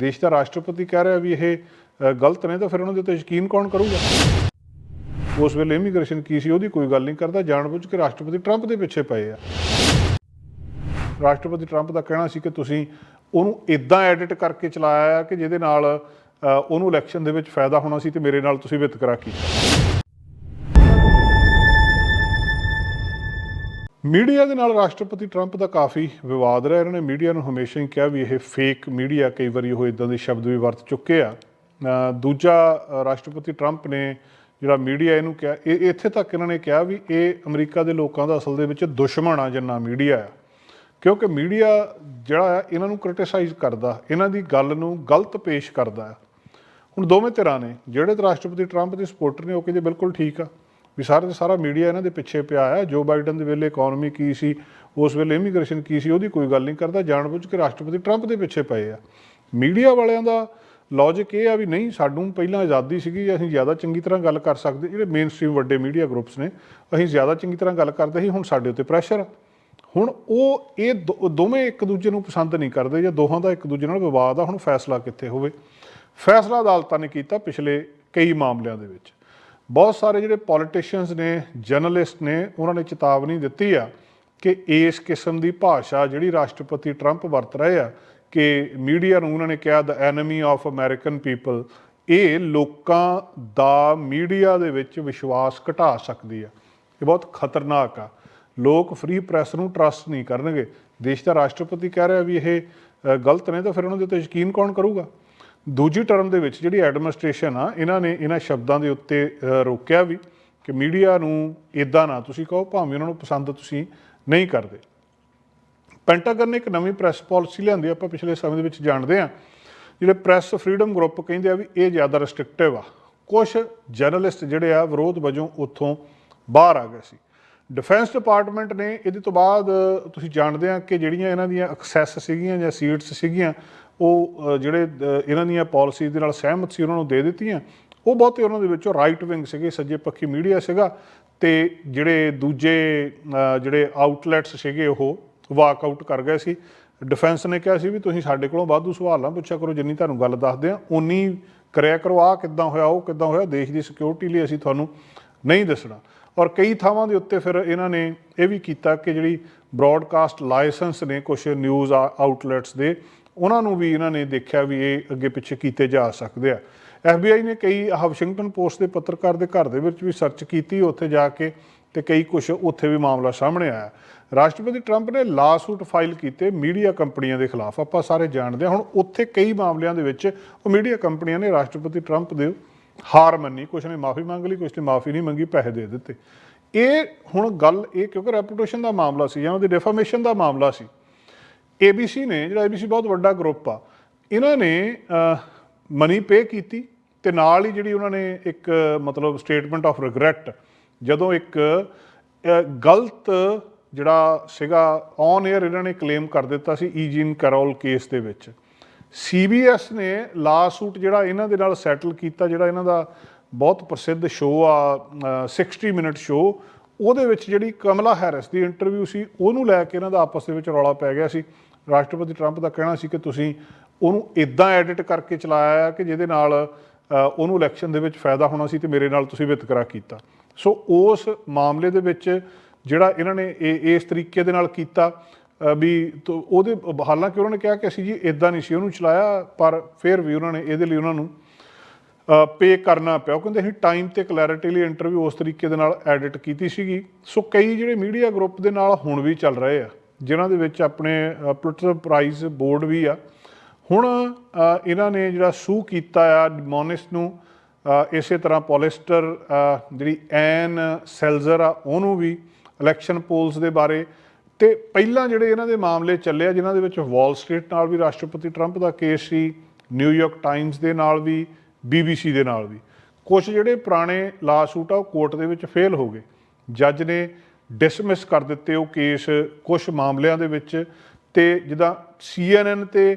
ਦੇਸ਼ ਦਾ ਰਾਸ਼ਟਰਪਤੀ ਕਹਿ ਰਿਹਾ ਵੀ ਇਹ ਗਲਤ ਨੇ ਤਾਂ ਫਿਰ ਉਹਨਾਂ ਦੇ ਉੱਤੇ ਯਕੀਨ ਕੌਣ ਕਰੂਗਾ? ਉਸ ਵੇਲੇ ਇਮੀਗ੍ਰੇਸ਼ਨ ਕੀ ਸੀ ਉਹਦੀ ਕੋਈ ਗੱਲ ਨਹੀਂ ਕਰਦਾ, ਜਾਣਬੁੱਝ ਕੇ ਰਾਸ਼ਟਰਪਤੀ ਟਰੰਪ ਦੇ ਪਿੱਛੇ ਪਏ ਆ। ਰਾਸ਼ਟਰਪਤੀ ਟਰੰਪ ਦਾ ਕਹਿਣਾ ਸੀ ਕਿ ਤੁਸੀਂ ਉਹਨੂੰ ਇਦਾਂ ਐਡਿਟ ਕਰਕੇ ਚਲਾਇਆ ਆ ਕਿ ਜਿਹਦੇ ਨਾਲ ਉਹਨੂੰ ਇਲੈਕਸ਼ਨ ਦੇ ਵਿੱਚ ਫਾਇਦਾ ਹੋਣਾ ਸੀ ਤੇ ਮੇਰੇ ਨਾਲ ਤੁਸੀਂ ਵਿਤਕਰਾ ਕੀਤਾ ਮੀਡੀਆ ਦੇ ਨਾਲ ਰਾਸ਼ਟਰਪਤੀ ਟਰੰਪ ਦਾ ਕਾਫੀ ਵਿਵਾਦ ਰਿਹਾ ਇਹਨਾਂ ਨੇ। ਮੀਡੀਆ ਨੂੰ ਹਮੇਸ਼ਾ ਹੀ ਕਿਹਾ ਵੀ ਇਹ ਫੇਕ ਮੀਡੀਆ ਕਈ ਵਾਰੀ ਉਹ ਇਦਾਂ ਦੇ ਸ਼ਬਦ ਵੀ ਵਰਤ ਚੁੱਕੇ ਆ। ਦੂਜਾ ਰਾਸ਼ਟਰਪਤੀ ਟਰੰਪ ਨੇ ਜਿਹੜਾ ਮੀਡੀਆ ਇਹਨੂੰ ਕਿਹਾ, ਇਹ ਇੱਥੇ ਤੱਕ ਇਹਨਾਂ ਨੇ ਕਿਹਾ ਵੀ ਇਹ ਅਮਰੀਕਾ ਦੇ ਲੋਕਾਂ ਦਾ ਅਸਲ ਦੇ ਵਿੱਚ ਦੁਸ਼ਮਣ ਆ, ਜਿੰਨਾ ਮੀਡੀਆ ਆ। ਕਿਉਂਕਿ ਮੀਡੀਆ ਜਿਹੜਾ ਆ, ਇਹਨਾਂ ਨੂੰ ਕ੍ਰਿਟਿਸਾਈਜ਼ ਕਰਦਾ, ਇਹਨਾਂ ਦੀ ਗੱਲ ਨੂੰ ਗਲਤ ਪੇਸ਼ ਕਰਦਾ ਹੈ ਹੁਣ ਦੋਵੇਂ ਧਿਰਾਂ ਨੇ, ਜਿਹੜੇ ਤਾਂ ਰਾਸ਼ਟਰਪਤੀ ਟਰੰਪ ਦੇ ਸਪੋਰਟਰ ਨੇ, ਉਹ ਕਹਿੰਦੇ ਬਿਲਕੁਲ ਠੀਕ ਆ। ਵੀ ਸਾਰਾ ਦਾ ਸਾਰਾ ਮੀਡੀਆ ਇਹਨਾਂ ਦੇ ਪਿੱਛੇ ਪਿਆ ਆ ਜੋ ਬਾਈਡਨ ਦੇ ਵੇਲੇ ਇਕਨੋਮੀ ਕੀ ਸੀ, ਉਸ ਵੇਲੇ ਇਮੀਗ੍ਰੇਸ਼ਨ ਕੀ ਸੀ, ਉਹਦੀ ਕੋਈ ਗੱਲ ਨਹੀਂ ਕਰਦਾ। ਜਾਣਬੁੱਝ ਕੇ ਰਾਸ਼ਟਰਪਤੀ ਟਰੰਪ ਦੇ ਪਿੱਛੇ ਪਏ ਆ। ਮੀਡੀਆ ਵਾਲਿਆਂ ਦਾ ਲੌਜੀਕ ਇਹ ਆ ਵੀ ਨਹੀਂ, ਸਾਨੂੰ ਪਹਿਲਾਂ ਆਜ਼ਾਦੀ ਸੀਗੀ, ਅਸੀਂ ਜ਼ਿਆਦਾ ਚੰਗੀ ਤਰ੍ਹਾਂ ਗੱਲ ਕਰ ਸਕਦੇ। ਜਿਹੜੇ ਮੇਨ ਸਟ੍ਰੀਮ ਵੱਡੇ ਮੀਡੀਆ ਗਰੁੱਪਸ ਨੇ, ਅਸੀਂ ਜ਼ਿਆਦਾ ਚੰਗੀ ਤਰ੍ਹਾਂ ਗੱਲ ਕਰਦੇ ਸੀ, ਹੁਣ ਸਾਡੇ ਉੱਤੇ ਪ੍ਰੈਸ਼ਰ ਆ। ਹੁਣ ਉਹ ਇਹ ਦੋ- ਦੋਵੇਂ ਇੱਕ ਦੂਜੇ ਨੂੰ ਪਸੰਦ ਨਹੀਂ ਕਰਦੇ ਜਾਂ ਦੋਹਾਂ ਦਾ ਇੱਕ ਦੂਜੇ ਨਾਲ ਵਿਵਾਦ ਆ। ਹੁਣ ਫੈਸਲਾ ਕਿੱਥੇ ਹੋਵੇ? ਫੈਸਲਾ ਅਦਾਲਤਾਂ ਨੇ ਕੀਤਾ ਪਿਛਲੇ ਕਈ ਮਾਮਲਿਆਂ ਦੇ ਵਿੱਚ। ਬਹੁਤ ਸਾਰੇ ਜਿਹੜੇ ਪੋਲੀਟੀਸ਼ੀਅਨਸ ਨੇ ਜਰਨਲਿਸਟ ਨੇ, ਉਹਨਾਂ ਨੇ ਚੇਤਾਵਨੀ ਦਿੱਤੀ ਆ ਕਿ ਇਸ ਕਿਸਮ ਦੀ ਭਾਸ਼ਾ ਜਿਹੜੀ ਰਾਸ਼ਟਰਪਤੀ ਟਰੰਪ ਵਰਤ ਰਹੇ ਆ, ਕਿ ਮੀਡੀਆ ਨੂੰ ਉਹਨਾਂ ਨੇ ਕਿਹਾ the enemy of American people ਇਹ ਲੋਕਾਂ ਦਾ ਮੀਡੀਆ ਦੇ ਵਿੱਚ ਵਿਸ਼ਵਾਸ ਘਟਾ ਸਕਦੀ ਆ। ਇਹ ਬਹੁਤ ਖਤਰਨਾਕ ਆ। ਲੋਕ ਫ੍ਰੀ ਪ੍ਰੈਸ ਨੂੰ ਟਰਸਟ ਨਹੀਂ ਕਰਨਗੇ। ਦੇਸ਼ ਦਾ ਰਾਸ਼ਟਰਪਤੀ ਕਹਿ ਰਿਹਾ ਵੀ ਇਹ ਗਲਤ ਨੇ, ਤਾਂ ਫਿਰ ਉਹਨਾਂ ਦੇ ਉੱਤੇ ਯਕੀਨ ਕੌਣ ਕਰੂਗਾ? ਦੂਜੀ ਟਰਮ ਦੇ ਵਿੱਚ ਜਿਹੜੀ ਐਡਮਿਨਿਸਟ੍ਰੇਸ਼ਨ ਆ, ਇਹਨਾਂ ਨੇ ਇਹਨਾਂ ਸ਼ਬਦਾਂ ਦੇ ਉੱਤੇ ਰੋਕਿਆ ਵੀ ਕਿ ਮੀਡੀਆ ਨੂੰ ਇਦਾਂ ਨਾ ਤੁਸੀਂ ਕਹੋ, ਭਾਵੇਂ ਉਹਨਾਂ ਨੂੰ ਪਸੰਦ ਤੁਸੀਂ ਨਹੀਂ ਕਰਦੇ। ਪੈਂਟਾਗਨ ਨੇ ਇੱਕ ਨਵੀਂ ਪ੍ਰੈਸ ਪਾਲਿਸੀ ਲਿਆਂਦੀ, ਆਪਾਂ ਪਿਛਲੇ ਸਮੇਂ ਦੇ ਵਿੱਚ ਜਾਣਦੇ ਆ ਜਿਹੜੇ ਪ੍ਰੈਸ ਫਰੀडम ਗਰੁੱਪ ਕਹਿੰਦੇ ਆ ਵੀ ਇਹ ਜ਼ਿਆਦਾ ਰੈਸਟ੍ਰਿਕਟਿਵ ਆ। ਕੁਝ ਜਰਨਲਿਸਟ ਜਿਹੜੇ ਆ, ਵਿਰੋਧ ਵਜੋਂ ਉੱਥੋਂ ਬਾਹਰ ਆ ਗਏ ਸੀ। ਡਿਫੈਂਸ ਡਿਪਾਰਟਮੈਂਟ ਨੇ ਇਹਦੇ ਤੋਂ ਬਾਅਦ ਤੁਸੀਂ ਜਾਣਦੇ ਆ ਕਿ ਜਿਹੜੀਆਂ ਇਹਨਾਂ ਦੀਆਂ ਐਕਸੈਸ ਸੀਗੀਆਂ ਜਾਂ ਸੀਟਸ ਸੀਗੀਆਂ ਉਹ ਜਿਹੜੇ ਇਹਨਾਂ ਦੀਆਂ ਪਾਲਿਸੀ ਦੇ ਨਾਲ ਸਹਿਮਤ ਸੀ, ਉਹਨਾਂ ਨੂੰ ਦੇ ਦਿੱਤੀਆਂ। ਉਹ ਬਹੁਤੇ ਉਹਨਾਂ ਦੇ ਵਿੱਚੋਂ ਰਾਈਟ ਵਿੰਗ ਸੀਗੇ, ਸੱਜੇ ਪੱਖੀ ਮੀਡੀਆ ਸੀਗਾ ਤੇ ਜਿਹੜੇ ਦੂਜੇ ਜਿਹੜੇ ਆਊਟਲੈਟਸ ਸੀਗੇ, ਉਹ ਵਾਕ ਆਊਟ ਕਰ ਗਏ ਸੀ। ਡਿਫੈਂਸ ਨੇ ਕਿਹਾ ਸੀ ਵੀ ਤੁਸੀਂ ਸਾਡੇ ਕੋਲੋਂ ਵਾਧੂ ਸਵਾਲ ਨਾ ਪੁੱਛਿਆ ਕਰੋ, ਜਿੰਨੀ ਤੁਹਾਨੂੰ ਗੱਲ ਦੱਸਦੇ ਆ ਉਨੀ ਕਰਿਆ ਕਰੋ ਆ ਕਿੱਦਾਂ ਹੋਇਆ, ਉਹ ਕਿੱਦਾਂ ਹੋਇਆ, ਦੇਸ਼ ਦੀ ਸਿਕਿਉਰਿਟੀ ਲਈ ਅਸੀਂ ਤੁਹਾਨੂੰ ਨਹੀਂ ਦੱਸਣਾ। ਔਰ ਕਈ ਥਾਵਾਂ ਦੇ ਉੱਤੇ ਫਿਰ ਇਹਨਾਂ ਨੇ ਇਹ ਵੀ ਕੀਤਾ ਕਿ ਜਿਹੜੀ ਬ੍ਰੌਡਕਾਸਟ ਲਾਇਸੈਂਸ ਨੇ ਕੁਝ ਨਿਊਜ਼ ਆਊਟਲੈਟਸ ਦੇ ਉਹਨਾਂ ਨੂੰ ਵੀ ਇਹਨਾਂ ਨੇ ਦੇਖਿਆ ਵੀ ਇਹ ਅੱਗੇ ਪਿੱਛੇ ਕੀਤੇ ਜਾ ਸਕਦੇ ਆ। FBI ਨੇ ਕਈ ਵਾਸ਼ਿੰਗਟਨ ਪੋਸਟ ਦੇ ਪੱਤਰਕਾਰ ਦੇ ਘਰ ਦੇ ਵਿੱਚ ਵੀ ਸਰਚ ਕੀਤੀ ਉੱਥੇ ਜਾ ਕੇ ਤੇ ਕਈ ਕੁਝ ਉੱਥੇ ਵੀ ਮਾਮਲਾ ਸਾਹਮਣੇ ਆਇਆ। ਰਾਸ਼ਟਰਪਤੀ ਟਰੰਪ ਨੇ ਲਾਸੂਟ ਫਾਈਲ ਕੀਤੇ ਮੀਡੀਆ ਕੰਪਨੀਆਂ ਦੇ ਖਿਲਾਫ। ਆਪਾਂ ਸਾਰੇ ਜਾਣਦੇ ਹਾਂ, ਹੁਣ ਉੱਥੇ ਕਈ ਮਾਮਲਿਆਂ ਦੇ ਵਿੱਚ ਉਹ ਮੀਡੀਆ ਕੰਪਨੀਆਂ ਨੇ ਰਾਸ਼ਟਰਪਤੀ ਟਰੰਪ ਦੇ ਹਾਰ ਮੰਨੀ ਕੁਝ ਨੇ ਮਾਫੀ ਮੰਗ ਲਈ ਕੁਝ ਨੇ ਮਾਫੀ ਨਹੀਂ ਮੰਗੀ, ਪੈਸੇ ਦੇ ਦਿੱਤੇ। ਇਹ ਹੁਣ ਗੱਲ ਇਹ ਕਿਉਂਕਿ ਰੈਪੂਟੇਸ਼ਨ ਦਾ ਮਾਮਲਾ ਸੀ ਜਾਂ ਉਹਦੀ ਡੈਫਾਮੇਸ਼ਨ ਦਾ ਮਾਮਲਾ ਸੀ ABC ਨੇ ਜਿਹੜਾ ABC ਬਹੁਤ ਵੱਡਾ ਗਰੁੱਪ ਆ ਇਹਨਾਂ ਨੇ ਮਨੀ ਪੇ ਕੀਤੀ ਤੇ ਨਾਲ ਹੀ ਜਿਹੜੀ ਉਹਨਾਂ ਨੇ ਇੱਕ ਮਤਲਬ ਸਟੇਟਮੈਂਟ ਆਫ ਰਿਗਰੈਟ ਜਦੋਂ ਇੱਕ ਗਲਤ ਜਿਹੜਾ ਸੀਗਾ ਔਨ 에ਅਰ ਇਹਨਾਂ ਨੇ ਕਲੇਮ ਕਰ ਦਿੱਤਾ ਸੀ ਈਜੀਨ ਕਰੋਲ ਕੇਸ ਦੇ ਵਿੱਚ। CBS ਨੇ ਲਾ ਸੂਟ ਜਿਹੜਾ ਇਹਨਾਂ ਦੇ ਨਾਲ ਸੈਟਲ ਕੀਤਾ ਜਿਹੜਾ ਇਹਨਾਂ ਦਾ ਬਹੁਤ ਪ੍ਰਸਿੱਧ ਸ਼ੋਅ ਆ ਅ, 60 ਮਿੰਟ ਸ਼ੋਅ ਉਹਦੇ ਵਿੱਚ ਜਿਹੜੀ ਕਮਲਾ ਹੈਰਿਸ ਦੀ ਇੰਟਰਵਿਊ ਸੀ ਉਹਨੂੰ ਲੈ ਕੇ ਇਹਨਾਂ ਦਾ ਆਪਸ ਦੇ ਵਿੱਚ ਰੌਲਾ ਪੈ ਗਿਆ ਸੀ। ਰਾਸ਼ਟਰਪਤੀ ਟਰੰਪ ਦਾ ਕਹਿਣਾ ਸੀ ਕਿ ਤੁਸੀਂ ਉਹਨੂੰ ਇਦਾਂ ਐਡਿਟ ਕਰਕੇ ਚਲਾਇਆ ਆ ਕਿ ਜਿਹਦੇ ਨਾਲ ਉਹਨੂੰ ਇਲੈਕਸ਼ਨ ਦੇ ਵਿੱਚ ਫਾਇਦਾ ਹੋਣਾ ਸੀ ਤੇ ਮੇਰੇ ਨਾਲ ਤੁਸੀਂ ਵਿਤਕਰਾ ਕੀਤਾ। ਸੋ ਉਸ ਮਾਮਲੇ ਦੇ ਵਿੱਚ ਜਿਹੜਾ ਇਹਨਾਂ ਨੇ ਇਹ, ਇਸ ਤਰੀਕੇ ਦੇ ਨਾਲ ਕੀਤਾ ਵੀ ਤੋ ਉਹਦੇ ਹਾਲਾਂਕਿ ਉਹਨਾਂ ਨੇ ਕਿਹਾ ਕਿ ਅਸੀਂ ਜੀ ਇਦਾਂ ਨਹੀਂ ਸੀ ਉਹਨੂੰ ਚਲਾਇਆ, ਪਰ ਫਿਰ ਵੀ ਉਹਨਾਂ ਨੇ ਇਹਦੇ ਲਈ ਉਹਨਾਂ ਨੂੰ ਪੇ ਕਰਨਾ ਪਿਆ। ਉਹ ਕਹਿੰਦੇ ਅਸੀਂ ਟਾਈਮ ਤੇ ਕਲੈਰਿਟੀ ਲਈ ਇੰਟਰਵਿਊ ਉਸ ਤਰੀਕੇ ਦੇ ਨਾਲ ਐਡਿਟ ਕੀਤੀ ਸੀਗੀ। ਸੋ ਕਈ ਜਿਹੜੇ ਮੀਡੀਆ ਗਰੁੱਪ ਦੇ ਨਾਲ ਹੁਣ ਵੀ ਚੱਲ ਰਹੇ ਆ। ਜਿਨ੍ਹਾਂ ਦੇ ਵਿੱਚ ਆਪਣੇ ਪੁਲਿਟਰ ਪ੍ਰਾਈਜ਼ ਬੋਰਡ ਵੀ ਆ। ਹੁਣ ਇਹਨਾਂ ਨੇ ਜਿਹੜਾ ਸੂ ਕੀਤਾ ਆ ਡਿਮੋਨਿਸ ਨੂੰ ਇਸੇ ਤਰ੍ਹਾਂ ਪੋਲਿਸਟਰ ਜਿਹੜੀ ਐਨ ਸੈਲਜ਼ਰ ਆ, ਉਹਨੂੰ ਵੀ ਇਲੈਕਸ਼ਨ ਪੋਲਸ ਦੇ ਬਾਰੇ ਤੇ ਪਹਿਲਾਂ ਜਿਹੜੇ ਇਹਨਾਂ ਦੇ ਮਾਮਲੇ ਚੱਲੇ ਆ, ਜਿਨ੍ਹਾਂ ਦੇ ਵਿੱਚ ਵਾਲ ਸਟਰੀਟ ਨਾਲ ਵੀ ਰਾਸ਼ਟਰਪਤੀ ਟਰੰਪ ਦਾ ਕੇਸ ਸੀ ਨਿਊਯਾਰਕ ਟਾਈਮਸ ਦੇ ਨਾਲ ਵੀ BBC ਦੇ ਨਾਲ ਵੀ। ਕੁਝ ਜਿਹੜੇ ਪੁਰਾਣੇ ਲਾ ਸੂਟ ਆ, ਉਹ ਕੋਰਟ ਦੇ ਵਿੱਚ ਫੇਲ ਹੋ ਗਏ। ਜੱਜ ਨੇ ਡਿਸਮਿਸ ਕਰ ਦਿੱਤੇ ਉਹ ਕੇਸ ਕੁਝ ਮਾਮਲਿਆਂ ਦੇ ਵਿੱਚ ਤੇ ਜਿੱਦਾਂ CNN ਤੇ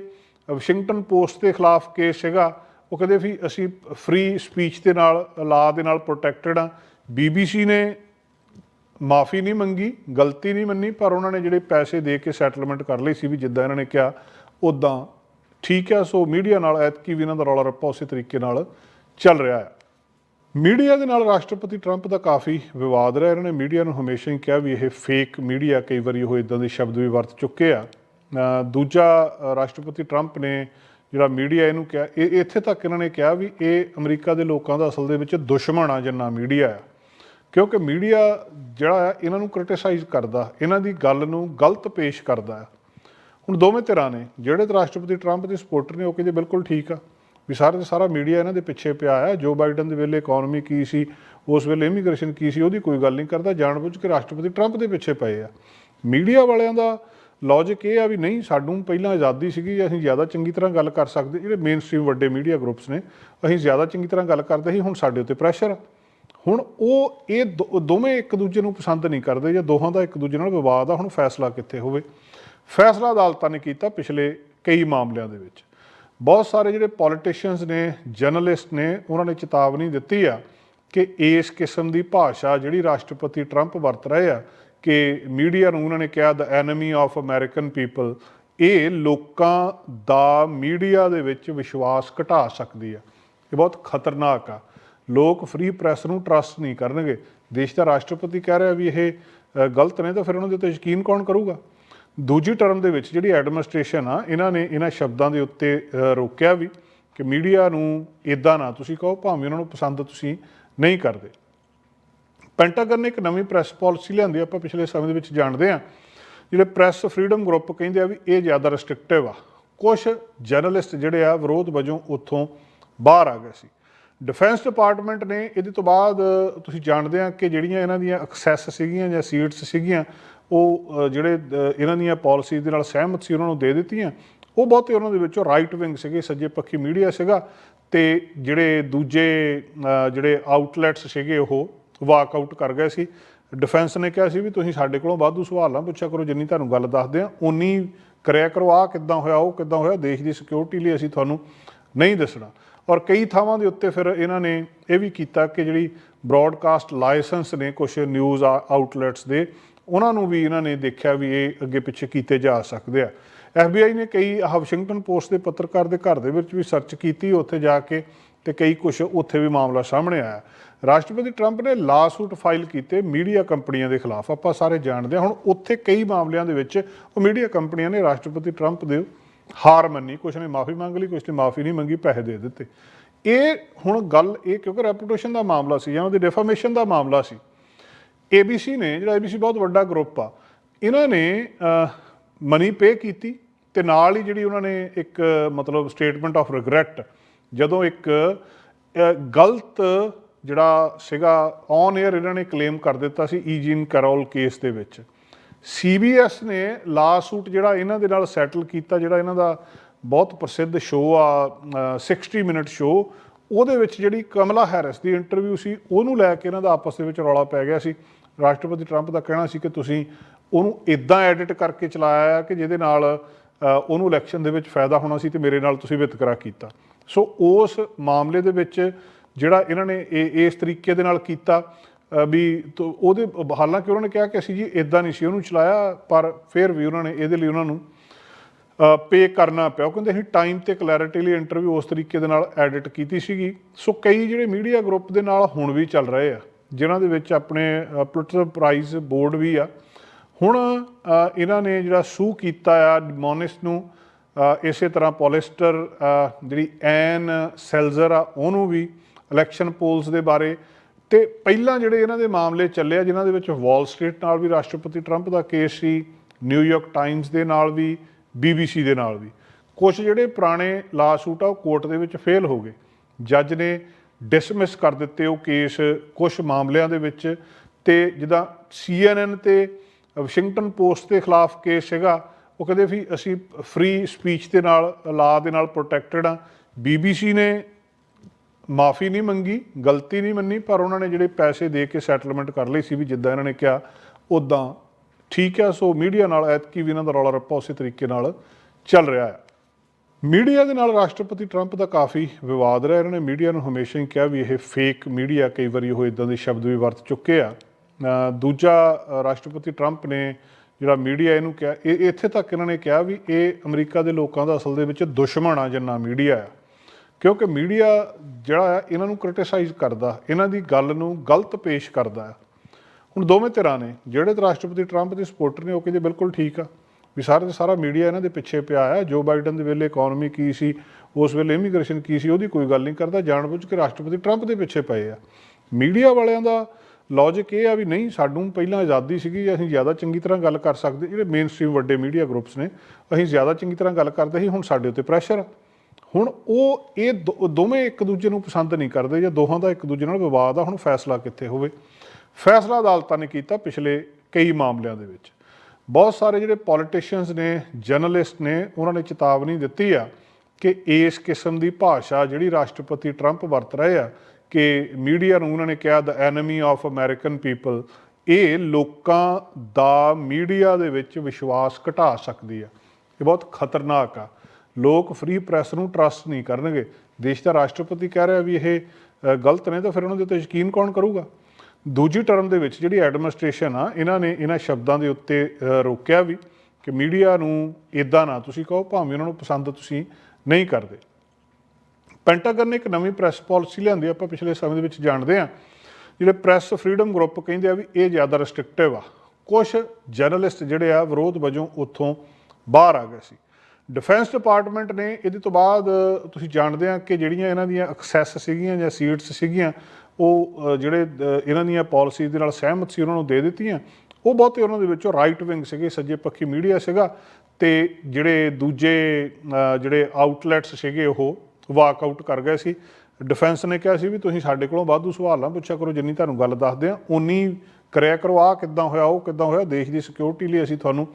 ਵਾਸ਼ਿੰਗਟਨ ਪੋਸਟ ਦੇ ਖਿਲਾਫ ਕੇਸ ਸੀਗਾ ਉਹ ਕਹਿੰਦੇ ਵੀ ਅਸੀਂ ਫ੍ਰੀ ਸਪੀਚ ਦੇ ਨਾਲ ਲਾ ਦੇ ਨਾਲ ਪ੍ਰੋਟੈਕਟਡ ਆ BBC ਨੇ ਮਾਫੀ ਨਹੀਂ ਮੰਗੀ, ਗਲਤੀ ਨਹੀਂ ਮੰਨੀ, ਪਰ ਉਹਨਾਂ ਨੇ ਜਿਹੜੇ ਪੈਸੇ ਦੇ ਕੇ ਸੈਟਲਮੈਂਟ ਕਰ ਲਈ ਸੀ ਵੀ ਜਿੱਦਾਂ ਇਹਨਾਂ ਨੇ ਕਿਹਾ ਉਦਾਂ ਠੀਕ ਹੈ। ਸੋ ਮੀਡੀਆ ਨਾਲ ਐਤਕੀ ਵੀ ਇਹਨਾਂ ਦਾ ਰੌਲਾ ਰੱਪਾ ਉਸੇ ਤਰੀਕੇ ਨਾਲ ਚੱਲ ਰਿਹਾ ਹੈ। ਮੀਡੀਆ ਦੇ ਨਾਲ ਰਾਸ਼ਟਰਪਤੀ ਟਰੰਪ ਦਾ ਕਾਫੀ ਵਿਵਾਦ ਰਿਹਾ ਇਹਨਾਂ ਨੇ। ਮੀਡੀਆ ਨੂੰ ਹਮੇਸ਼ਾ ਹੀ ਕਿਹਾ ਵੀ ਇਹ ਫੇਕ ਮੀਡੀਆ, ਕਈ ਵਾਰੀ ਉਹ ਇਦਾਂ ਦੇ ਸ਼ਬਦ ਵੀ ਵਰਤ ਚੁੱਕੇ ਆ। ਦੂਜਾ ਰਾਸ਼ਟਰਪਤੀ ਟਰੰਪ ਨੇ ਜਿਹੜਾ ਮੀਡੀਆ ਇਹਨੂੰ ਕਿਹਾ, ਇਹ ਇੱਥੇ ਤੱਕ ਇਹਨਾਂ ਨੇ ਕਿਹਾ ਵੀ ਇਹ ਅਮਰੀਕਾ ਦੇ ਲੋਕਾਂ ਦਾ ਅਸਲ ਦੇ ਵਿੱਚ ਦੁਸ਼ਮਣ ਆ, ਜਿੰਨਾ ਮੀਡੀਆ ਆ। ਕਿਉਂਕਿ ਮੀਡੀਆ ਜਿਹੜਾ ਆ, ਇਹਨਾਂ ਨੂੰ ਕ੍ਰਿਟਿਸਾਈਜ਼ ਕਰਦਾ, ਇਹਨਾਂ ਦੀ ਗੱਲ ਨੂੰ ਗਲਤ ਪੇਸ਼ ਕਰਦਾ ਆ। ਹੁਣ ਦੋਵੇਂ ਧਿਰਾਂ ਨੇ, ਜਿਹੜੇ ਤਾਂ ਰਾਸ਼ਟਰਪਤੀ ਟਰੰਪ ਦੇ ਸਪੋਰਟਰ ਨੇ, ਉਹ ਕਹਿੰਦੇ ਬਿਲਕੁਲ ਠੀਕ ਆ। ਵੀ ਸਾਰੇ ਦਾ ਸਾਰਾ ਮੀਡੀਆ ਇਹਨਾਂ ਦੇ ਪਿੱਛੇ ਪਿਆ ਆ ਜੋ ਬਾਈਡਨ ਦੇ ਵੇਲੇ ਇਕਨੋਮੀ ਕੀ ਸੀ, ਉਸ ਵੇਲੇ ਇਮੀਗ੍ਰੇਸ਼ਨ ਕੀ ਸੀ, ਉਹਦੀ ਕੋਈ ਗੱਲ ਨਹੀਂ ਕਰਦਾ। ਜਾਣਬੁੱਝ ਕੇ ਰਾਸ਼ਟਰਪਤੀ ਟਰੰਪ ਦੇ ਪਿੱਛੇ ਪਏ ਆ। ਮੀਡੀਆ ਵਾਲਿਆਂ ਦਾ ਲੌਜੀਕ ਇਹ ਆ ਵੀ ਨਹੀਂ ਸਾਨੂੰ ਪਹਿਲਾਂ ਆਜ਼ਾਦੀ ਸੀਗੀ, ਅਸੀਂ ਜ਼ਿਆਦਾ ਚੰਗੀ ਤਰ੍ਹਾਂ ਗੱਲ ਕਰ ਸਕਦੇ। ਜਿਹੜੇ ਮੇਨ ਸਟ੍ਰੀਮ ਵੱਡੇ ਮੀਡੀਆ ਗਰੁੱਪਸ ਨੇ, ਅਸੀਂ ਜ਼ਿਆਦਾ ਚੰਗੀ ਤਰ੍ਹਾਂ ਗੱਲ ਕਰਦੇ ਸੀ, ਹੁਣ ਸਾਡੇ ਉੱਤੇ ਪ੍ਰੈਸ਼ਰ ਆ। ਹੁਣ ਉਹ ਇਹ ਦੋ- ਦੋਵੇਂ ਇੱਕ ਦੂਜੇ ਨੂੰ ਪਸੰਦ ਨਹੀਂ ਕਰਦੇ ਜਾਂ ਦੋਹਾਂ ਦਾ ਇੱਕ ਦੂਜੇ ਨਾਲ ਵਿਵਾਦ ਆ। ਹੁਣ ਫੈਸਲਾ ਕਿੱਥੇ ਹੋਵੇ? ਫੈਸਲਾ ਅਦਾਲਤਾਂ ਨੇ ਕੀਤਾ ਪਿਛਲੇ ਕਈ ਮਾਮਲਿਆਂ ਦੇ ਵਿੱਚ। ਬਹੁਤ ਸਾਰੇ ਜਿਹੜੇ ਪੋਲੀਟੀਸ਼ੀਅਨਸ ਨੇ ਜਰਨਲਿਸਟ ਨੇ, ਉਹਨਾਂ ਨੇ ਚੇਤਾਵਨੀ ਦਿੱਤੀ ਆ ਕਿ ਇਸ ਕਿਸਮ ਦੀ ਭਾਸ਼ਾ ਜਿਹੜੀ ਰਾਸ਼ਟਰਪਤੀ ਟਰੰਪ ਵਰਤ ਰਹੇ ਆ, ਕਿ ਮੀਡੀਆ ਨੂੰ ਉਹਨਾਂ ਨੇ ਕਿਹਾ the enemy of American people ਇਹ ਲੋਕਾਂ ਦਾ ਮੀਡੀਆ ਦੇ ਵਿੱਚ ਵਿਸ਼ਵਾਸ ਘਟਾ ਸਕਦੀ ਆ। ਇਹ ਬਹੁਤ ਖਤਰਨਾਕ ਆ। ਲੋਕ ਫ੍ਰੀ ਪ੍ਰੈਸ ਨੂੰ ਟਰਸਟ ਨਹੀਂ ਕਰਨਗੇ। ਦੇਸ਼ ਦਾ ਰਾਸ਼ਟਰਪਤੀ ਕਹਿ ਰਿਹਾ ਵੀ ਇਹ ਗਲਤ ਨੇ, ਤਾਂ ਫਿਰ ਉਹਨਾਂ ਦੇ ਉੱਤੇ ਯਕੀਨ ਕੌਣ ਕਰੂਗਾ? ਦੂਜੀ ਟਰਮ ਦੇ ਵਿੱਚ ਜਿਹੜੀ ਐਡਮਿਨਿਸਟ੍ਰੇਸ਼ਨ ਆ, ਇਹਨਾਂ ਨੇ ਇਹਨਾਂ ਸ਼ਬਦਾਂ ਦੇ ਉੱਤੇ ਰੋਕਿਆ ਵੀ ਕਿ ਮੀਡੀਆ ਨੂੰ ਇਦਾਂ ਨਾ ਤੁਸੀਂ ਕਹੋ, ਭਾਵੇਂ ਉਹਨਾਂ ਨੂੰ ਪਸੰਦ ਤੁਸੀਂ ਨਹੀਂ ਕਰਦੇ। ਪੈਂਟਾਗਨ ਨੇ ਇੱਕ ਨਵੀਂ ਪ੍ਰੈਸ ਪਾਲਿਸੀ ਲਿਆਂਦੀ, ਆਪਾਂ ਪਿਛਲੇ ਸਮੇਂ ਦੇ ਵਿੱਚ ਜਾਣਦੇ ਆ ਜਿਹੜੇ ਪ੍ਰੈਸ ਫਰੀडम ਗਰੁੱਪ ਕਹਿੰਦੇ ਆ ਵੀ ਇਹ ਜ਼ਿਆਦਾ ਰੈਸਟ੍ਰਿਕਟਿਵ ਆ। ਕੁਝ ਜਰਨਲਿਸਟ ਜਿਹੜੇ ਆ, ਵਿਰੋਧ ਵਜੋਂ ਉੱਥੋਂ ਬਾਹਰ ਆ ਗਏ ਸੀ। ਡਿਫੈਂਸ ਡਿਪਾਰਟਮੈਂਟ ਨੇ ਇਹਦੇ ਤੋਂ ਬਾਅਦ ਤੁਸੀਂ ਜਾਣਦੇ ਆ ਕਿ ਜਿਹੜੀਆਂ ਇਹਨਾਂ ਦੀਆਂ ਐਕਸੈਸ ਸੀਗੀਆਂ ਜਾਂ ਸੀਟਸ ਸੀਗੀਆਂ ਉਹ ਜਿਹੜੇ ਇਹਨਾਂ ਦੀਆਂ ਪਾਲਿਸੀ ਦੇ ਨਾਲ ਸਹਿਮਤ ਸੀ, ਉਹਨਾਂ ਨੂੰ ਦੇ ਦਿੱਤੀਆਂ। ਉਹ ਬਹੁਤੇ ਉਹਨਾਂ ਦੇ ਵਿੱਚੋਂ ਰਾਈਟ ਵਿੰਗ ਸੀਗੇ, ਸੱਜੇ ਪੱਖੀ ਮੀਡੀਆ ਸੀਗਾ ਤੇ ਜਿਹੜੇ ਦੂਜੇ ਜਿਹੜੇ ਆਊਟਲੈਟਸ ਸੀਗੇ, ਉਹ ਵਾਕ ਆਊਟ ਕਰ ਗਏ ਸੀ। ਡਿਫੈਂਸ ਨੇ ਕਿਹਾ ਸੀ ਵੀ ਤੁਸੀਂ ਸਾਡੇ ਕੋਲੋਂ ਵਾਧੂ ਸਵਾਲ ਨਾ ਪੁੱਛਿਆ ਕਰੋ, ਜਿੰਨੀ ਤੁਹਾਨੂੰ ਗੱਲ ਦੱਸਦੇ ਆ ਉਨੀ ਕਰਿਆ ਕਰੋ ਆ ਕਿੱਦਾਂ ਹੋਇਆ, ਉਹ ਕਿੱਦਾਂ ਹੋਇਆ, ਦੇਸ਼ ਦੀ ਸਿਕਿਉਰਿਟੀ ਲਈ ਅਸੀਂ ਤੁਹਾਨੂੰ ਨਹੀਂ ਦੱਸਣਾ। ਔਰ ਕਈ ਥਾਵਾਂ ਦੇ ਉੱਤੇ ਫਿਰ ਇਹਨਾਂ ਨੇ ਇਹ ਵੀ ਕੀਤਾ ਕਿ ਜਿਹੜੀ ਬ੍ਰੌਡਕਾਸਟ ਲਾਇਸੈਂਸ ਨੇ ਕੁਝ ਨਿਊਜ਼ ਆਊਟਲੈਟਸ ਦੇ ਉਹਨਾਂ ਨੂੰ ਵੀ ਇਹਨਾਂ ਨੇ ਦੇਖਿਆ ਵੀ ਇਹ ਅੱਗੇ ਪਿੱਛੇ ਕੀਤੇ ਜਾ ਸਕਦੇ ਆ। FBI ਨੇ ਕਈ ਵਾਸ਼ਿੰਗਟਨ ਪੋਸਟ ਦੇ ਪੱਤਰਕਾਰ ਦੇ ਘਰ ਦੇ ਵਿੱਚ ਵੀ ਸਰਚ ਕੀਤੀ, ਉੱਥੇ ਜਾ ਕੇ ਤੇ ਕਈ ਕੁਝ ਉੱਥੇ ਵੀ ਮਾਮਲਾ ਸਾਹਮਣੇ ਆਇਆ। ਰਾਸ਼ਟਰਪਤੀ ਟਰੰਪ ਨੇ ਲਾ ਸੂਟ ਫਾਈਲ ਕੀਤੇ ਮੀਡੀਆ ਕੰਪਨੀਆਂ ਦੇ ਖਿਲਾਫ। ਆਪਾਂ ਸਾਰੇ ਜਾਣਦੇ ਹਾਂ ਹੁਣ ਉੱਥੇ ਕਈ ਮਾਮਲਿਆਂ ਦੇ ਵਿੱਚ ਉਹ ਮੀਡੀਆ ਕੰਪਨੀਆਂ ਨੇ ਰਾਸ਼ਟਰਪਤੀ ਟਰੰਪ ਦੇ ਹਾਰ ਮੰਨੀ। ਕੁਛ ਨੇ ਮਾਫੀ ਮੰਗ ਲਈ, ਕੁਛ ਨੇ ਮਾਫੀ ਨਹੀਂ ਮੰਗੀ, ਪੈਸੇ ਦੇ ਦਿੱਤੇ। ਇਹ ਹੁਣ ਗੱਲ, ਇਹ ਕਿਉਂਕਿ ਰੈਪੂਟੇਸ਼ਨ ਦਾ ਮਾਮਲਾ ਸੀ ਜਾਂ ਉਹਦੀ ਡੈਫਾਮੇਸ਼ਨ ਦਾ ਮਾਮਲਾ ਸੀ ABC ਨੇ ਜਿਹੜਾ ABC ਬਹੁਤ ਵੱਡਾ ਗਰੁੱਪ ਆ ਇਹਨਾਂ ਨੇ ਮਨੀ ਪੇ ਕੀਤੀ ਤੇ ਨਾਲ ਹੀ ਜਿਹੜੀ ਉਹਨਾਂ ਨੇ ਇੱਕ ਮਤਲਬ ਸਟੇਟਮੈਂਟ ਆਫ ਰਿਗਰੈਟ ਜਦੋਂ ਇੱਕ ਗਲਤ ਜਿਹੜਾ ਸੀਗਾ ਔਨ 에ਅਰ ਇਹਨਾਂ ਨੇ ਕਲੇਮ ਕਰ ਦਿੱਤਾ ਸੀ ਈਜੀਨ ਕਰੋਲ ਕੇਸ ਦੇ ਵਿੱਚ। CBS ਨੇ ਲਾ ਸੂਟ ਜਿਹੜਾ ਇਹਨਾਂ ਦੇ ਨਾਲ ਸੈਟਲ ਕੀਤਾ ਜਿਹੜਾ ਇਹਨਾਂ ਦਾ ਬਹੁਤ ਪ੍ਰਸਿੱਧ ਸ਼ੋਅ ਆ ਅ, 60 ਮਿੰਟ ਸ਼ੋਅ ਉਹਦੇ ਵਿੱਚ ਜਿਹੜੀ ਕਮਲਾ ਹੈਰਿਸ ਦੀ ਇੰਟਰਵਿਊ ਸੀ, ਉਹਨੂੰ ਲੈ ਕੇ ਇਹਨਾਂ ਦਾ ਆਪਸ ਦੇ ਵਿੱਚ ਰੌਲਾ ਪੈ ਗਿਆ ਸੀ। ਰਾਸ਼ਟਰਪਤੀ ਟਰੰਪ ਦਾ ਕਹਿਣਾ ਸੀ ਕਿ ਤੁਸੀਂ ਉਹਨੂੰ ਇਦਾਂ ਐਡਿਟ ਕਰਕੇ ਚਲਾਇਆ ਆ ਕਿ ਜਿਹਦੇ ਨਾਲ ਉਹਨੂੰ ਇਲੈਕਸ਼ਨ ਦੇ ਵਿੱਚ ਫਾਇਦਾ ਹੋਣਾ ਸੀ ਤੇ ਮੇਰੇ ਨਾਲ ਤੁਸੀਂ ਵਿਤਕਰਾ ਕੀਤਾ। ਸੋ ਉਸ ਮਾਮਲੇ ਦੇ ਵਿੱਚ ਜਿਹੜਾ ਇਹਨਾਂ ਨੇ ਇਹ, ਇਸ ਤਰੀਕੇ ਦੇ ਨਾਲ ਕੀਤਾ ਵੀ ਉਹਦੇ, ਹਾਲਾਂਕਿ ਉਹਨਾਂ ਨੇ ਕਿਹਾ ਕਿ ਅਸੀਂ ਜੀ ਇਦਾਂ ਨਹੀਂ ਸੀ, ਉਹਨੂੰ ਚਲਾਇਆ, ਪਰ ਫਿਰ ਵੀ ਉਹਨਾਂ ਨੇ, ਇਹਦੇ ਲਈ ਉਹਨਾਂ ਨੂੰ ਪੇ ਕਰਨਾ ਪਿਆ। ਉਹ ਕਹਿੰਦੇ ਅਸੀਂ ਟਾਈਮ ਤੇ ਕਲੈਰਿਟੀ ਲਈ ਇੰਟਰਵਿਊ ਉਸ ਤਰੀਕੇ ਦੇ ਨਾਲ ਐਡਿਟ ਕੀਤੀ ਸੀਗੀ। ਸੋ ਕਈ ਜਿਹੜੇ ਮੀਡੀਆ ਗਰੁੱਪ ਦੇ ਨਾਲ ਹੁਣ ਵੀ ਚੱਲ ਰਹੇ ਆ, ਜਿਨ੍ਹਾਂ ਦੇ ਵਿੱਚ ਆਪਣੇ ਪੁਲਿਟਿਕਲ ਪ੍ਰਾਈਜ਼ ਬੋਰਡ ਵੀ ਆ। ਹੁਣ ਇਹਨਾਂ ਨੇ ਜਿਹੜਾ ਸੂ ਕੀਤਾ ਆ ਮੋਨਿਸ ਨੂੰ ਇਸੇ ਤਰ੍ਹਾਂ ਪੋਲਿਸਟਰ ਜਿਹੜੀ ਐਨ ਸੈਲਜ਼ਰ ਆ, ਉਹਨੂੰ ਵੀ ਇਲੈਕਸ਼ਨ ਪੋਲਸ ਦੇ ਬਾਰੇ। ਤੇ ਪਹਿਲਾਂ ਜਿਹੜੇ ਇਹਨਾਂ ਦੇ ਮਾਮਲੇ ਚੱਲੇ ਆ, ਜਿਨ੍ਹਾਂ ਦੇ ਵਿੱਚ ਵਾਲ ਸਟਰੀਟ ਨਾਲ ਵੀ ਰਾਸ਼ਟਰਪਤੀ ਟਰੰਪ ਦਾ ਕੇਸ ਸੀ ਨਿਊਯਾਰਕ ਟਾਈਮਸ ਦੇ ਨਾਲ ਵੀ BBC ਦੇ ਨਾਲ ਵੀ। ਕੁਝ ਜਿਹੜੇ ਪੁਰਾਣੇ ਲਾ ਸੂਟ ਆ, ਉਹ ਕੋਰਟ ਦੇ ਵਿੱਚ ਫੇਲ ਹੋ ਗਏ। ਜੱਜ ਨੇ ਡਿਸਮਿਸ ਕਰ ਦਿੱਤੇ ਉਹ ਕੇਸ ਕੁਝ ਮਾਮਲਿਆਂ ਦੇ ਵਿੱਚ ਤੇ ਜਿੱਦਾਂ CNN ਤੇ ਵਾਸ਼ਿੰਗਟਨ ਪੋਸਟ ਦੇ ਖਿਲਾਫ ਕੇਸ ਸੀਗਾ ਉਹ ਕਹਿੰਦੇ ਵੀ ਅਸੀਂ ਫ੍ਰੀ ਸਪੀਚ ਦੇ ਨਾਲ, ਲਾ ਦੇ ਨਾਲ ਪ੍ਰੋਟੈਕਟਡ ਆ। BBC ਨੇ ਮਾਫੀ ਨਹੀਂ ਮੰਗੀ, ਗਲਤੀ ਨਹੀਂ ਮੰਨੀ, ਪਰ ਉਹਨਾਂ ਨੇ ਜਿਹੜੇ ਪੈਸੇ ਦੇ ਕੇ ਸੈਟਲਮੈਂਟ ਕਰ ਲਈ ਸੀ ਵੀ ਜਿੱਦਾਂ ਇਹਨਾਂ ਨੇ ਕਿਹਾ ਉਦਾਂ ਠੀਕ ਹੈ, ਸੋ ਮੀਡੀਆ ਨਾਲ ਐਤਕੀ ਵੀ ਇਹਨਾਂ ਦਾ ਰੌਲਾ ਰੱਪਾ ਉਸੇ ਤਰੀਕੇ ਨਾਲ ਚੱਲ ਰਿਹਾ ਹੈ। ਮੀਡੀਆ ਦੇ ਨਾਲ ਰਾਸ਼ਟਰਪਤੀ ਟਰੰਪ ਦਾ ਕਾਫੀ ਵਿਵਾਦ ਰਿਹਾ। ਇਹਨਾਂ ਨੇ ਮੀਡੀਆ ਨੂੰ ਹਮੇਸ਼ਾ ਹੀ ਕਿਹਾ ਵੀ ਇਹ ਫੇਕ ਮੀਡੀਆ, ਕਈ ਵਾਰੀ ਉਹ ਇਦਾਂ ਦੇ ਸ਼ਬਦ ਵੀ ਵਰਤ ਚੁੱਕੇ ਆ। ਦੂਜਾ ਰਾਸ਼ਟਰਪਤੀ ਟਰੰਪ ਨੇ ਜਿਹੜਾ ਮੀਡੀਆ ਇਹਨੂੰ ਕਿਹਾ, ਇਹ ਇੱਥੇ ਤੱਕ ਇਹਨਾਂ ਨੇ ਕਿਹਾ ਵੀ ਇਹ ਅਮਰੀਕਾ ਦੇ ਲੋਕਾਂ ਦਾ ਅਸਲ ਦੇ ਵਿੱਚ ਦੁਸ਼ਮਣ ਆ, ਜਿੰਨਾ ਮੀਡੀਆ ਆ। ਕਿਉਂਕਿ ਮੀਡੀਆ ਜਿਹੜਾ ਆ, ਇਹਨਾਂ ਨੂੰ ਕ੍ਰਿਟਿਸਾਈਜ਼ ਕਰਦਾ, ਇਹਨਾਂ ਦੀ ਗੱਲ ਨੂੰ ਗਲਤ ਪੇਸ਼ ਕਰਦਾ। ਆ ਹੁਣ ਦੋਵੇਂ ਧਿਰਾਂ ਨੇ, ਜਿਹੜੇ ਤਾਂ ਰਾਸ਼ਟਰਪਤੀ ਟਰੰਪ ਦੇ ਸਪੋਰਟਰ ਨੇ, ਉਹ ਕਹਿੰਦੇ ਬਿਲਕੁਲ ਠੀਕ ਆ। ਵੀ ਸਾਰੇ ਦਾ ਸਾਰਾ ਮੀਡੀਆ ਇਹਨਾਂ ਦੇ ਪਿੱਛੇ ਪਿਆ ਆ। ਜੋ ਬਾਈਡਨ ਦੇ ਵੇਲੇ ਇਕਨੋਮੀ ਕੀ ਸੀ, ਉਸ ਵੇਲੇ ਇਮੀਗ੍ਰੇਸ਼ਨ ਕੀ ਸੀ, ਉਹਦੀ ਕੋਈ ਗੱਲ ਨਹੀਂ ਕਰਦਾ। ਜਾਣਬੁੱਝ ਕੇ ਰਾਸ਼ਟਰਪਤੀ ਟਰੰਪ ਦੇ ਪਿੱਛੇ ਪਏ ਆ। ਮੀਡੀਆ ਵਾਲਿਆਂ ਦਾ ਲੌਜੀਕ ਇਹ ਆ ਵੀ ਨਹੀਂ ਸਾਨੂੰ ਪਹਿਲਾਂ ਆਜ਼ਾਦੀ ਸੀਗੀ, ਅਸੀਂ ਜ਼ਿਆਦਾ ਚੰਗੀ ਤਰ੍ਹਾਂ ਗੱਲ ਕਰ ਸਕਦੇ। ਜਿਹੜੇ ਮੇਨ ਸਟ੍ਰੀਮ ਵੱਡੇ ਮੀਡੀਆ ਗਰੁੱਪਸ ਨੇ, ਅਸੀਂ ਜ਼ਿਆਦਾ ਚੰਗੀ ਤਰ੍ਹਾਂ ਗੱਲ ਕਰਦੇ ਸੀ, ਹੁਣ ਸਾਡੇ ਉੱਤੇ ਪ੍ਰੈਸ਼ਰ ਆ। ਹੁਣ ਉਹ ਇਹ ਦੋ- ਦੋਵੇਂ ਇੱਕ ਦੂਜੇ ਨੂੰ ਪਸੰਦ ਨਹੀਂ ਕਰਦੇ ਜਾਂ ਦੋਹਾਂ ਦਾ ਇੱਕ ਦੂਜੇ ਨਾਲ ਵਿਵਾਦ ਆ, ਹੁਣ ਫੈਸਲਾ ਕਿੱਥੇ ਹੋਵੇ। ਫੈਸਲਾ ਅਦਾਲਤਾਂ ਨੇ ਕੀਤਾ ਪਿਛਲੇ ਕਈ ਮਾਮਲਿਆਂ ਦੇ ਵਿੱਚ। ਬਹੁਤ ਸਾਰੇ ਜਿਹੜੇ ਪੋਲੀਟੀਸ਼ੀਅਨਸ ਨੇ ਜਰਨਲਿਸਟ ਨੇ, ਉਹਨਾਂ ਨੇ ਚੇਤਾਵਨੀ ਦਿੱਤੀ ਆ ਕਿ ਇਸ ਕਿਸਮ ਦੀ ਭਾਸ਼ਾ ਜਿਹੜੀ ਰਾਸ਼ਟਰਪਤੀ ਟਰੰਪ ਵਰਤ ਰਹੇ ਆ ਕਿ ਮੀਡੀਆ ਨੂੰ ਉਹਨਾਂ ਨੇ ਕਿਹਾ the enemy of American people ਇਹ ਲੋਕਾਂ ਦਾ ਮੀਡੀਆ ਦੇ ਵਿੱਚ ਵਿਸ਼ਵਾਸ ਘਟਾ ਸਕਦੀ ਆ। ਇਹ ਬਹੁਤ ਖਤਰਨਾਕ ਆ। ਲੋਕ ਫ੍ਰੀ ਪ੍ਰੈਸ ਨੂੰ ਟਰਸਟ ਨਹੀਂ ਕਰਨਗੇ। ਦੇਸ਼ ਦਾ ਰਾਸ਼ਟਰਪਤੀ ਕਹਿ ਰਿਹਾ ਵੀ ਇਹ ਗਲਤ ਨੇ ਤਾਂ ਫਿਰ ਉਹਨਾਂ ਦੇ ਉੱਤੇ ਯਕੀਨ ਕੌਣ ਕਰੂਗਾ? ਦੂਜੀ ਟਰਮ ਦੇ ਵਿੱਚ ਜਿਹੜੀ ਐਡਮਿਨਿਸਟ੍ਰੇਸ਼ਨ ਆ, ਇਹਨਾਂ ਨੇ ਇਹਨਾਂ ਸ਼ਬਦਾਂ ਦੇ ਉੱਤੇ ਰੋਕਿਆ ਵੀ ਕਿ ਮੀਡੀਆ ਨੂੰ ਇਦਾਂ ਨਾ ਤੁਸੀਂ ਕਹੋ, ਭਾਵੇਂ ਉਹਨਾਂ ਨੂੰ ਪਸੰਦ ਤੁਸੀਂ ਨਹੀਂ ਕਰਦੇ। ਪੈਂਟਾਗਨ ਨੇ ਇੱਕ ਨਵੀਂ ਪ੍ਰੈਸ ਪਾਲਿਸੀ ਲਿਆਂਦੀ, ਆਪਾਂ ਪਿਛਲੇ ਸਮੇਂ ਦੇ ਵਿੱਚ ਜਾਣਦੇ ਆ ਜਿਹੜੇ ਪ੍ਰੈਸ ਫਰੀडम ਗਰੁੱਪ ਕਹਿੰਦੇ ਆ ਵੀ ਇਹ ਜ਼ਿਆਦਾ ਰੈਸਟ੍ਰਿਕਟਿਵ ਆ। ਕੁਝ ਜਰਨਲਿਸਟ ਜਿਹੜੇ ਆ, ਵਿਰੋਧ ਵਜੋਂ ਉੱਥੋਂ ਬਾਹਰ ਆ ਗਏ ਸੀ। ਡਿਫੈਂਸ ਡਿਪਾਰਟਮੈਂਟ ਨੇ ਇਹਦੇ ਤੋਂ ਬਾਅਦ ਤੁਸੀਂ ਜਾਣਦੇ ਆ ਕਿ ਜਿਹੜੀਆਂ ਇਹਨਾਂ ਦੀਆਂ ਐਕਸੈਸ ਸੀਗੀਆਂ ਜਾਂ ਸੀਟਸ ਸੀਗੀਆਂ ਉਹ ਜਿਹੜੇ ਇਹਨਾਂ ਦੀਆਂ ਪਾਲਿਸੀ ਦੇ ਨਾਲ ਸਹਿਮਤ ਸੀ, ਉਹਨਾਂ ਨੂੰ ਦੇ ਦਿੱਤੀਆਂ। ਉਹ ਬਹੁਤੇ ਉਹਨਾਂ ਦੇ ਵਿੱਚੋਂ ਰਾਈਟ ਵਿੰਗ ਸੀਗੇ, ਸੱਜੇ ਪੱਖੀ ਮੀਡੀਆ ਸੀਗਾ ਤੇ ਜਿਹੜੇ ਦੂਜੇ ਜਿਹੜੇ ਆਊਟਲੈਟਸ ਸੀਗੇ, ਉਹ ਵਾਕ ਆਊਟ ਕਰ ਗਏ ਸੀ। ਡਿਫੈਂਸ ਨੇ ਕਿਹਾ ਸੀ ਵੀ ਤੁਸੀਂ ਸਾਡੇ ਕੋਲੋਂ ਵਾਧੂ ਸਵਾਲ ਨਾ ਪੁੱਛਿਆ ਕਰੋ, ਜਿੰਨੀ ਤੁਹਾਨੂੰ ਗੱਲ ਦੱਸਦੇ ਆ ਉਨੀ ਕਰਿਆ ਕਰੋ ਆ ਕਿੱਦਾਂ ਹੋਇਆ, ਉਹ ਕਿੱਦਾਂ ਹੋਇਆ, ਦੇਸ਼ ਦੀ ਸਿਕਿਉਰਿਟੀ ਲਈ ਅਸੀਂ ਤੁਹਾਨੂੰ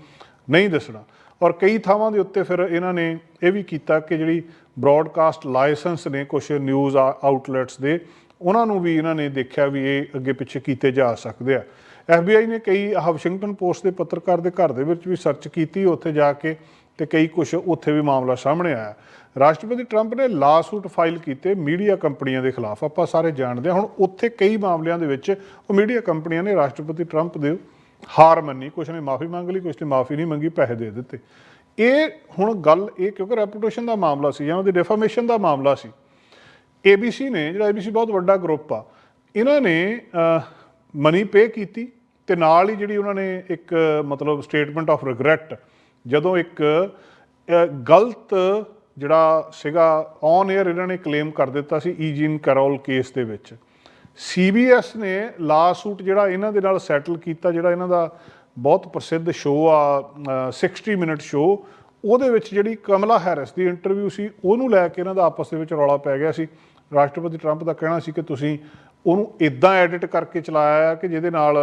ਨਹੀਂ ਦੱਸਣਾ। ਔਰ ਕਈ ਥਾਵਾਂ ਦੇ ਉੱਤੇ ਫਿਰ ਇਹਨਾਂ ਨੇ ਇਹ ਵੀ ਕੀਤਾ ਕਿ ਜਿਹੜੀ ਬ੍ਰੌਡਕਾਸਟ ਲਾਇਸੈਂਸ ਨੇ ਕੁਝ ਨਿਊਜ਼ ਆਊਟਲੈਟਸ ਦੇ ਉਹਨਾਂ ਨੂੰ ਵੀ ਇਹਨਾਂ ਨੇ ਦੇਖਿਆ ਵੀ ਇਹ ਅੱਗੇ ਪਿੱਛੇ ਕੀਤੇ ਜਾ ਸਕਦੇ ਆ। FBI ਨੇ ਕਈ ਵਾਸ਼ਿੰਗਟਨ ਪੋਸਟ ਦੇ ਪੱਤਰਕਾਰ ਦੇ ਘਰ ਦੇ ਵਿੱਚ ਵੀ ਸਰਚ ਕੀਤੀ, ਉੱਥੇ ਜਾ ਕੇ ਤੇ ਕਈ ਕੁਝ ਉੱਥੇ ਵੀ ਮਾਮਲਾ ਸਾਹਮਣੇ ਆਇਆ। ਰਾਸ਼ਟਰਪਤੀ ਟਰੰਪ ਨੇ ਲਾਸੂਟ ਫਾਈਲ ਕੀਤੇ ਮੀਡੀਆ ਕੰਪਨੀਆਂ ਦੇ ਖਿਲਾਫ। ਆਪਾਂ ਸਾਰੇ ਜਾਣਦੇ ਹਾਂ, ਹੁਣ ਉੱਥੇ ਕਈ ਮਾਮਲਿਆਂ ਦੇ ਵਿੱਚ ਉਹ ਮੀਡੀਆ ਕੰਪਨੀਆਂ ਨੇ ਰਾਸ਼ਟਰਪਤੀ ਟਰੰਪ ਦੇ ਹਾਰ ਮੰਨੀ, ਕੁਛ ਨੇ ਮਾਫੀ ਮੰਗ ਲਈ, ਕੁਛ ਨੇ ਮਾਫੀ ਨਹੀਂ ਮੰਗੀ, ਪੈਸੇ ਦੇ ਦਿੱਤੇ। ਇਹ ਹੁਣ ਗੱਲ ਇਹ ਕਿਉਂਕਿ ਰੈਪੂਟੇਸ਼ਨ ਦਾ ਮਾਮਲਾ ਸੀ ਜਾਂ ਉਹਦੀ ਡੈਫਾਮੇਸ਼ਨ ਦਾ ਮਾਮਲਾ ਸੀ ABC ਨੇ ਜਿਹੜਾ ABC ਬਹੁਤ ਵੱਡਾ ਗਰੁੱਪ ਆ ਇਹਨਾਂ ਨੇ ਮਨੀ ਪੇ ਕੀਤੀ ਤੇ ਨਾਲ ਹੀ ਜਿਹੜੀ ਉਹਨਾਂ ਨੇ ਇੱਕ ਮਤਲਬ ਸਟੇਟਮੈਂਟ ਆਫ ਰਿਗਰੈਟ ਜਦੋਂ ਇੱਕ ਗਲਤ ਜਿਹੜਾ ਸੀਗਾ ਔਨ 에ਅਰ ਇਹਨਾਂ ਨੇ ਕਲੇਮ ਕਰ ਦਿੱਤਾ ਸੀ ਈਜੀਨ ਕਰੋਲ ਕੇਸ ਦੇ ਵਿੱਚ। CBS ਨੇ ਲਾ ਸੂਟ ਜਿਹੜਾ ਇਹਨਾਂ ਦੇ ਨਾਲ ਸੈਟਲ ਕੀਤਾ ਜਿਹੜਾ ਇਹਨਾਂ ਦਾ ਬਹੁਤ ਪ੍ਰਸਿੱਧ ਸ਼ੋਅ ਆ ਅ, 60 ਮਿੰਟ ਸ਼ੋਅ ਉਹਦੇ ਵਿੱਚ ਜਿਹੜੀ ਕਮਲਾ ਹੈਰਿਸ ਦੀ ਇੰਟਰਵਿਊ ਸੀ ਉਹਨੂੰ ਲੈ ਕੇ ਇਹਨਾਂ ਦਾ ਆਪਸ ਦੇ ਵਿੱਚ ਰੌਲਾ ਪੈ ਗਿਆ ਸੀ। ਰਾਸ਼ਟਰਪਤੀ ਟਰੰਪ ਦਾ ਕਹਿਣਾ ਸੀ ਕਿ ਤੁਸੀਂ ਉਹਨੂੰ ਇਦਾਂ ਐਡਿਟ ਕਰਕੇ ਚਲਾਇਆ ਆ ਕਿ ਜਿਹਦੇ ਨਾਲ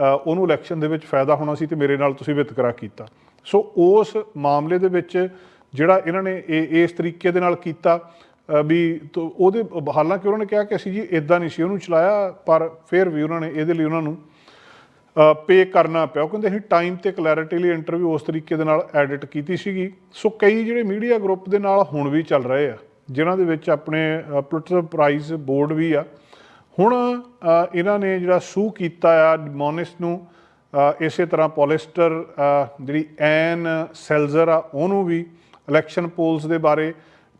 ਉਹਨੂੰ ਇਲੈਕਸ਼ਨ ਦੇ ਵਿੱਚ ਫਾਇਦਾ ਹੋਣਾ ਸੀ ਤੇ ਮੇਰੇ ਨਾਲ ਤੁਸੀਂ ਵਿਤਕਰਾ ਕੀਤਾ। ਸੋ ਉਸ ਮਾਮਲੇ ਦੇ ਵਿੱਚ ਜਿਹੜਾ ਇਹਨਾਂ ਨੇ ਇਹ ਇਸ ਤਰੀਕੇ ਦੇ ਨਾਲ ਕੀਤਾ ਵੀ ਉਹਦੇ ਹਾਲਾਂਕਿ ਉਹਨਾਂ ਨੇ ਕਿਹਾ ਕਿ ਅਸੀਂ ਜੀ ਇਦਾਂ ਨਹੀਂ ਸੀ, ਉਹਨੂੰ ਚਲਾਇਆ, ਪਰ ਫਿਰ ਵੀ ਉਹਨਾਂ ਨੇ ਇਹਦੇ ਲਈ ਉਹਨਾਂ ਨੂੰ ਪੇ ਕਰਨਾ ਪਿਆ। ਕਹਿੰਦੇ ਅਸੀਂ ਟਾਈਮ ਤੇ ਕਲੈਰਿਟੀ ਲਈ ਇੰਟਰਵਿਊ ਉਸ ਤਰੀਕੇ ਦੇ ਨਾਲ ਐਡਿਟ ਕੀਤੀ ਸੀਗੀ। ਸੋ ਕਈ ਜਿਹੜੇ ਮੀਡੀਆ ਗਰੁੱਪ ਦੇ ਨਾਲ ਹੁਣ ਵੀ ਚੱਲ ਰਹੇ ਆ। ਜਿਨ੍ਹਾਂ ਦੇ ਵਿੱਚ ਆਪਣੇ ਪੁਲਿਟਿਕਲ ਪ੍ਰਾਈਜ਼ ਬੋਰਡ ਵੀ ਆ। ਹੁਣ ਇਹਨਾਂ ਨੇ ਜਿਹੜਾ ਸੂ ਕੀਤਾ ਆ ਮੋਨਿਸ ਨੂੰ ਇਸੇ ਤਰ੍ਹਾਂ ਪੋਲਿਸਟਰ ਜਿਹੜੀ ਐਨ ਸੈਲਜ਼ਰ ਆ, ਉਹਨੂੰ ਵੀ ਇਲੈਕਸ਼ਨ ਪੋਲਸ ਦੇ ਬਾਰੇ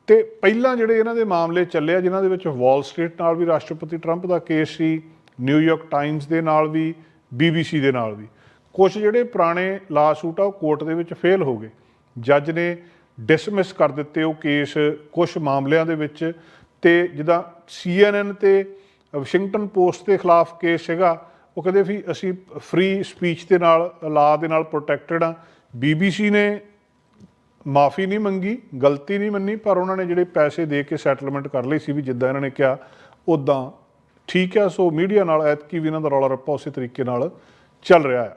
ਤੇ ਪਹਿਲਾਂ ਜਿਹੜੇ ਇਹਨਾਂ ਦੇ ਮਾਮਲੇ ਚੱਲੇ ਆ, ਜਿਨ੍ਹਾਂ ਦੇ ਵਿੱਚ ਵਾਲ ਸਟਰੀਟ ਨਾਲ ਵੀ ਰਾਸ਼ਟਰਪਤੀ ਟਰੰਪ ਦਾ ਕੇਸ ਸੀ ਨਿਊਯਾਰਕ ਟਾਈਮਸ ਦੇ ਨਾਲ ਵੀ BBC ਦੇ ਨਾਲ ਵੀ। ਕੁਝ ਜਿਹੜੇ ਪੁਰਾਣੇ ਲਾ ਸੂਟ ਆ, ਉਹ ਕੋਰਟ ਦੇ ਵਿੱਚ ਫੇਲ ਹੋ ਗਏ। ਜੱਜ ਨੇ ਡਿਸਮਿਸ ਕਰ ਦਿੱਤੇ ਉਹ ਕੇਸ ਕੁਝ ਮਾਮਲਿਆਂ ਦੇ ਵਿੱਚ ਤੇ ਜਿੱਦਾਂ CNN ਤੇ ਵਾਸ਼ਿੰਗਟਨ ਪੋਸਟ ਦੇ ਖਿਲਾਫ ਕੇਸ ਸੀਗਾ ਉਹ ਕਹਿੰਦੇ ਵੀ ਅਸੀਂ ਫ੍ਰੀ ਸਪੀਚ ਦੇ ਨਾਲ ਲਾ ਦੇ ਨਾਲ ਪ੍ਰੋਟੈਕਟਡ ਆ BBC ਨੇ ਮਾਫੀ ਨਹੀਂ ਮੰਗੀ, ਗਲਤੀ ਨਹੀਂ ਮੰਨੀ, ਪਰ ਉਹਨਾਂ ਨੇ ਜਿਹੜੇ ਪੈਸੇ ਦੇ ਕੇ ਸੈਟਲਮੈਂਟ ਕਰ ਲਈ ਸੀ ਵੀ ਜਿੱਦਾਂ ਇਹਨਾਂ ਨੇ ਕਿਹਾ ਉਦਾਂ ਠੀਕ ਹੈ। ਸੋ ਮੀਡੀਆ ਨਾਲ ਐਤਕੀ ਵੀ ਇਹਨਾਂ ਦਾ ਰੌਲਾ ਰੱਪਾ ਉਸੇ ਤਰੀਕੇ ਨਾਲ ਚੱਲ ਰਿਹਾ ਹੈ।